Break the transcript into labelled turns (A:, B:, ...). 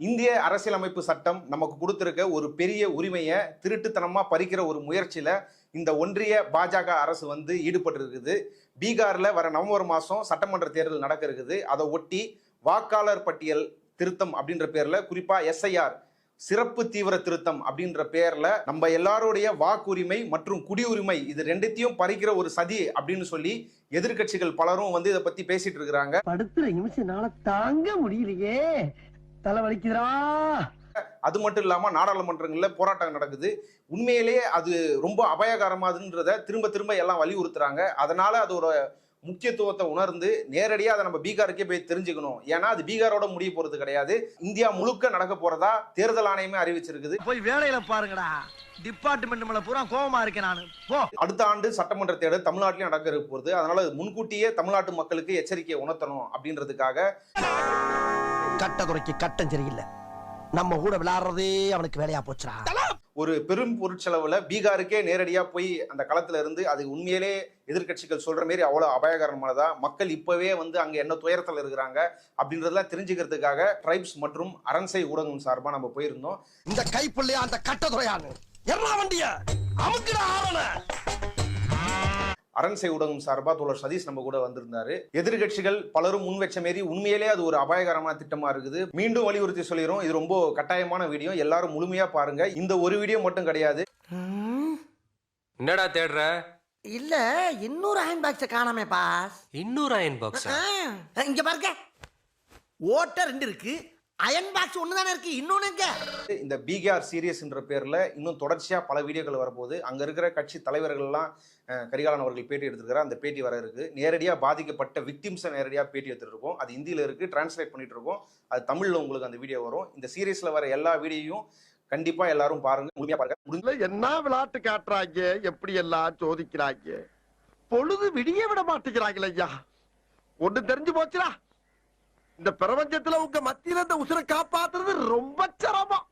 A: இந்திய அரசியலமைப்பு சட்டம் நமக்கு கொடுத்துருக்க ஒரு பெரிய உரிமையை திருட்டுத்தனமாக பறிக்கிற ஒரு முயற்சியில் இந்த ஒன்றிய பாஜக அரசு வந்து ஈடுபட்டு இருக்குது பீகாரில் வர நவம்பர் மாதம் சட்டமன்ற தேர்தல் நடக்க இருக்குது அதை ஒட்டி வாக்காளர் பட்டியல் திருத்தம் அப்படின்ற பேரில் குறிப்பாக எஸ்ஐஆர் சிறப்பு தீவிர திருத்தம் அப்படின்ற பேரில் நம்ம எல்லாருடைய வாக்குரிமை மற்றும் குடியுரிமை இது ரெண்டுத்தையும் பறிக்கிற ஒரு சதி அப்படின்னு சொல்லி எதிர்க்கட்சிகள் பலரும் வந்து இதை பத்தி பேசிட்டு இருக்கிறாங்க.
B: படுத்துற நிமிஷம் தாங்க முடியலையே. தலை
A: அது மட்டும் இல்லாம நாடாளுமன்றங்கள்ல போராட்டம் நடக்குது. உண்மையிலேயே அது ரொம்ப அபாயகரமாதுன்றத திரும்ப திரும்ப எல்லாம் வலியுறுத்துறாங்க. அதனால அதோட முக்கியத்துவத்தை உணர்ந்து நேரடியா அதை நம்ம பீகாருக்கே போய் தெரிஞ்சுக்கணும். ஏன்னா அது பீகாரோட முடிய போறது கிடையாது. இந்தியா முழுக்க நடக்க போறதா தேர்தல் ஆணையமே அறிவிச்சிருக்குது.
B: போய் வேலையில பாருங்கடா. டிபார்ட்மெண்ட் மேல பூரா கோவமா இருக்கேன் நானு. போ.
A: அடுத்த ஆண்டு சட்டமன்ற தேர்தல் தமிழ்நாட்டிலும் நடக்க இருக்க போகுது. அதனால அது முன்கூட்டியே தமிழ்நாட்டு மக்களுக்கு எச்சரிக்கையை உணர்த்தணும் அப்படின்றதுக்காக.
C: கட்ட குறைக்கு கட்டம் சரியில்லை. நம்ம கூட விளையாடுறதே அவனுக்கு வேலையா போச்சுடா.
A: ஒரு பெரும் பொருட்செலவில் பீகாருக்கே நேரடியாக போய் அந்த களத்தில் இருந்து அது உண்மையிலே எதிர்க்கட்சிகள் சொல்கிற மாரி அவ்வளோ அபாயகரமானதா? மக்கள் இப்போவே வந்து அங்கே என்ன துயரத்தில் இருக்கிறாங்க? அப்படின்றதெல்லாம் தெரிஞ்சுக்கிறதுக்காக ட்ரைப்ஸ் மற்றும் அரண்சை ஊடகம் சார்பாக நம்ம போயிருந்தோம்.
C: இந்த கைப்பிள்ளையா அந்த கட்ட துறையான்னு எல்லா வண்டிய! அமுக்கிட ஆவன
A: அரண்சை ஊடகம் சார்பா தோழர் சதீஷ் நம்ம கூட வந்திருந்தாரு. எதிர்க்கட்சிகள் பலரும் முன் வச்ச மாரி உண்மையிலே அது ஒரு அபாயகரமான திட்டமா இருக்குது. மீண்டும் வலியுறுத்தி சொல்லிடுறோம். இது ரொம்ப கட்டாயமான வீடியோ. எல்லாரும் முழுமையா பாருங்க. இந்த ஒரு வீடியோ மட்டும் கிடையாது.
D: என்னடா தேடுற?
C: இல்ல இன்னொரு அயன் பாக்ஸ காணாமே பாஸ்
D: இன்னொரு அயன் பாக்ஸ்
C: ஆ, இங்க பாருங்க. ஓட்ட ரெண்டு இருக்கு. அயன் பாக்ஸ் ஒண்ணு தானே இருக்கு? இன்னொன்னு எங்க?
A: இந்த பீகார் சீரியஸ்ன்ற பேர்ல இன்னும் தொடர்ச்சியா பல வீடியோக்கள் வரப்போகுது. அங்க இருக்கிற கட்சி தலைவர்கள்லாம் கரிகாலன் அவர்கள் பேட்டி எடுத்திருக்கிறார். அந்த பேட்டி வர இருக்கு. நேரடியா பாதிக்கப்பட்ட விக்டிம்ஸை நேரடியா பேட்டி இருக்கோம். அது இந்தியில இருக்கு டிரான்ஸ்லேட் பண்ணிட்டு இருக்கோம். அது தமிழ்ல உங்களுக்கு அந்த வீடியோ வரும். இந்த சீரியஸ்ல வர எல்லா வீடியோயும் கண்டிப்பா எல்லாரும் பாருங்க. முழுமையா பாருங்க. முடிஞ்ச
E: என்ன விளையாட்டு காட்டுறாங்க? எப்படி எல்லாம் சோதிக்கிறாங்க? பொழுது விடிய விட மாட்டேங்கிறாங்களே ஐயா. ஒண்ணு தெரிஞ்சு போச்சுடா. இந்த பிரபஞ்சத்துல உங்க மத்தியில இந்த உசுரை காப்பாத்துறது ரொம்ப சிரமம்.